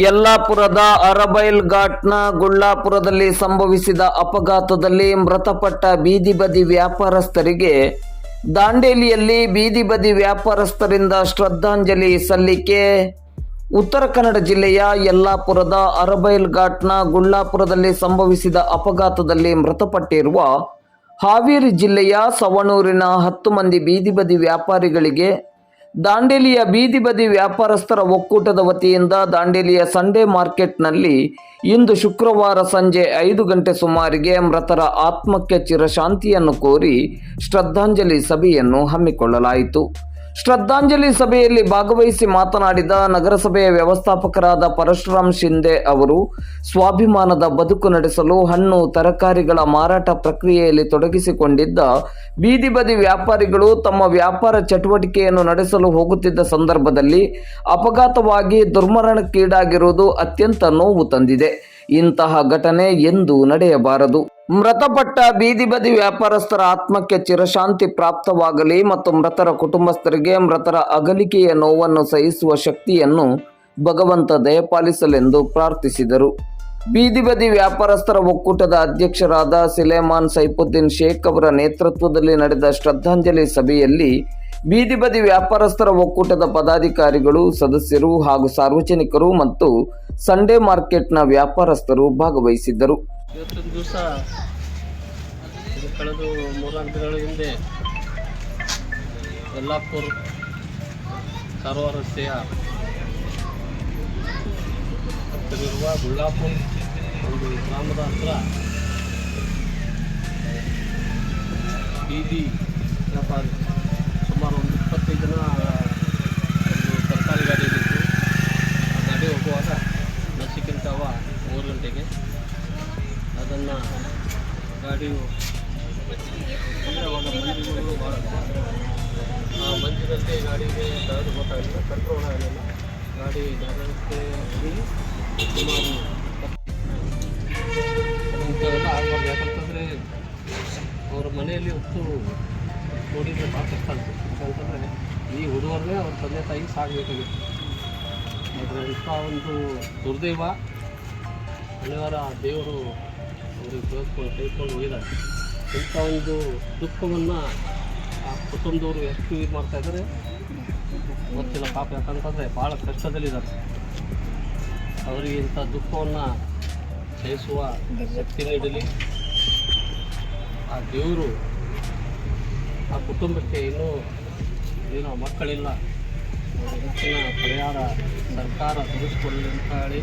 ಯಲ್ಲಾಪುರದ ಅರಬೈಲ್ ಘಾಟ್ನ ಗುಳ್ಳಾಪುರದಲ್ಲಿ ಸಂಭವಿಸಿದ ಅಪಘಾತದಲ್ಲಿ ಮೃತಪಟ್ಟ ಬೀದಿ ಬದಿ ವ್ಯಾಪಾರಸ್ಥರಿಗೆ ದಾಂಡೇಲಿಯಲ್ಲಿ ಬೀದಿ ಬದಿ ವ್ಯಾಪಾರಸ್ಥರಿಂದ ಶ್ರದ್ಧಾಂಜಲಿ ಸಲ್ಲಿಕೆ. ಉತ್ತರ ಕನ್ನಡ ಜಿಲ್ಲೆಯ ಯಲ್ಲಾಪುರದ ಅರಬೈಲ್ ಘಾಟ್ನ ಗುಳ್ಳಾಪುರದಲ್ಲಿ ಸಂಭವಿಸಿದ ಅಪಘಾತದಲ್ಲಿ ಮೃತಪಟ್ಟಿರುವ ಹಾವೇರಿ ಜಿಲ್ಲೆಯ ಸವಣೂರಿನ ಹತ್ತು ಮಂದಿ ಬೀದಿ ಬದಿ ವ್ಯಾಪಾರಿಗಳಿಗೆ ದಾಂಡೇಲಿಯ ಬೀದಿ ಬದಿ ವ್ಯಾಪಾರಸ್ಥರ ಒಕ್ಕೂಟದ ವತಿಯಿಂದ ದಾಂಡೇಲಿಯ ಸಂಡೇ ಮಾರ್ಕೆಟ್ನಲ್ಲಿ ಇಂದು ಶುಕ್ರವಾರ ಸಂಜೆ ಐದು ಗಂಟೆ ಸುಮಾರಿಗೆ ಮೃತರ ಆತ್ಮಕ್ಕೆ ಚಿರಶಾಂತಿಯನ್ನು ಕೋರಿ ಶ್ರದ್ಧಾಂಜಲಿ ಸಭೆಯನ್ನು ಹಮ್ಮಿಕೊಳ್ಳಲಾಯಿತು. ಶ್ರದ್ಧಾಂಜಲಿ ಸಭೆಯಲ್ಲಿ ಭಾಗವಹಿಸಿ ಮಾತನಾಡಿದ ನಗರಸಭೆಯ ವ್ಯವಸ್ಥಾಪಕರಾದ ಪರಶುರಾಮ್ ಶಿಂದೆ ಅವರು, ಸ್ವಾಭಿಮಾನದ ಬದುಕು ನಡೆಸಲು ಹಣ್ಣು, ತರಕಾರಿಗಳ ಮಾರಾಟ ಪ್ರಕ್ರಿಯೆಯಲ್ಲಿ ತೊಡಗಿಸಿಕೊಂಡಿದ್ದ ಬೀದಿ ಬದಿ ವ್ಯಾಪಾರಿಗಳು ತಮ್ಮ ವ್ಯಾಪಾರ ಚಟುವಟಿಕೆಯನ್ನು ನಡೆಸಲು ಹೋಗುತ್ತಿದ್ದ ಸಂದರ್ಭದಲ್ಲಿ ಅಪಘಾತವಾಗಿ ದುರ್ಮರಣಕ್ಕೀಡಾಗಿರುವುದು ಅತ್ಯಂತ ನೋವು ತಂದಿದೆ. ಇಂತಹ ಘಟನೆ ಎಂದು ನಡೆಯಬಾರದು. ಮೃತಪಟ್ಟ ಬೀದಿ ಬದಿ ವ್ಯಾಪಾರಸ್ಥರ ಆತ್ಮಕ್ಕೆ ಚಿರಶಾಂತಿ ಪ್ರಾಪ್ತವಾಗಲಿ ಮತ್ತು ಮೃತರ ಕುಟುಂಬಸ್ಥರಿಗೆ ಮೃತರ ಅಗಲಿಕೆಯ ನೋವನ್ನು ಸಹಿಸುವ ಶಕ್ತಿಯನ್ನು ಭಗವಂತ ದಯಪಾಲಿಸಲೆಂದು ಪ್ರಾರ್ಥಿಸಿದರು. ಬೀದಿ ಬದಿ ವ್ಯಾಪಾರಸ್ಥರ ಒಕ್ಕೂಟದ ಅಧ್ಯಕ್ಷರಾದ ಸಿಲೇಮಾನ್ ಸೈಫುದ್ದೀನ್ ಶೇಖ್ ಅವರ ನೇತೃತ್ವದಲ್ಲಿ ನಡೆದ ಶ್ರದ್ಧಾಂಜಲಿ ಸಭೆಯಲ್ಲಿ ಬೀದಿ ಬದಿ ವ್ಯಾಪಾರಸ್ಥರ ಒಕ್ಕೂಟದ ಪದಾಧಿಕಾರಿಗಳು, ಸದಸ್ಯರು ಹಾಗೂ ಸಾರ್ವಜನಿಕರು ಮತ್ತು ಸಂಡೇ ಮಾರ್ಕೆಟ್ನ ವ್ಯಾಪಾರಸ್ಥರು ಭಾಗವಹಿಸಿದ್ದರು. ಇವತ್ತಿನ ದಿವಸ ಕಳೆದು ಮೂರ್ನಾಲ್ಕು ದಿನಗಳ ಹಿಂದೆ ಯಲ್ಲಾಪುರ ಕಾರವಾರ ರಸ್ತೆಯ ಹತ್ತಿರವಿರುವ ಗುಳ್ಳಾಪುರ ಒಂದು ಗ್ರಾಮದ ಹತ್ರ ಬೀದಿ ವ್ಯಾಪಾರಿ ಸುಮಾರು ಒಂದು ಇಪ್ಪತ್ತೈದು ಜನ ಒಂದು ಸರ್ಕಾರಿ ಗಾಡಿಯಲ್ಲಿತ್ತು ಆ ಗಾಡಿ ಹೋಗುವಾಗ ನಸಿಕಿಂತವ ಮೂರು ಗಂಟೆಗೆ ಅದನ್ನು ಗಾಡಿಯು ಮಂದಿಗಳು ಭಾಳ ಆ ಮಂಜಿನಲ್ಲಿ ಗಾಡಿಗೆ ಯಾರು ಗೊತ್ತಾಗಲಿಲ್ಲ. ಕಂಟ್ರೋಲ್ ಆಗಲಿಲ್ಲ ಗಾಡಿ ಜಾಗ್ರತೆಯಲ್ಲಿ ಸುಮಾರು ಅಂಥವೆಲ್ಲ ಆಗಬಾರ್ದು ಯಾಕಂತಂದರೆ ಅವ್ರ ಮನೆಯಲ್ಲಿ ಹೊತ್ತು ನೋಡಿದರೆ ಭಾಳ ಕಷ್ಟ ಆಗ್ತದೆ ಯಾಕಂತಂದರೆ ಈ ಹುಡುಗರನ್ನೇ ಅವ್ರ ತಂದೆ ತಾಯಿ ಸಾಗಬೇಕಾಗಿತ್ತು ಆದರೆ ಇಂಥ ಒಂದು ದುರ್ದೈವ, ಅನಿವಾರ್ಯ ದೇವರು ತೆಗೆದುಕೊಂಡು ಹೋಗಿದ್ದಾರೆ. ಇಂಥ ಒಂದು ದುಃಖವನ್ನು ಆ ಕುಟುಂಬದವರು ಎಷ್ಟು ಇದು ಮಾಡ್ತಾ ಇದ್ದಾರೆ? ಗೊತ್ತಿಲ್ಲ ಪಾಪ, ಯಾಕಂತಂದರೆ ಭಾಳ ಕಷ್ಟದಲ್ಲಿದ್ದಾರೆ. ಅವರಿಗೆ ಇಂಥ ದುಃಖವನ್ನು ಸಹಿಸುವ ಶಕ್ತಿ ನೀಡಲಿ. ಆ ದೇವರು ಆ ಕುಟುಂಬಕ್ಕೆ ಇನ್ನೂ ಏನೋ ಮಕ್ಕಳಿಲ್ಲ. ಹೆಚ್ಚಿನ ಪರಿಹಾರ ಸರ್ಕಾರ ತಿಳಿಸ್ಕೊಳ್ಳಿ ಅಂತ ಹೇಳಿ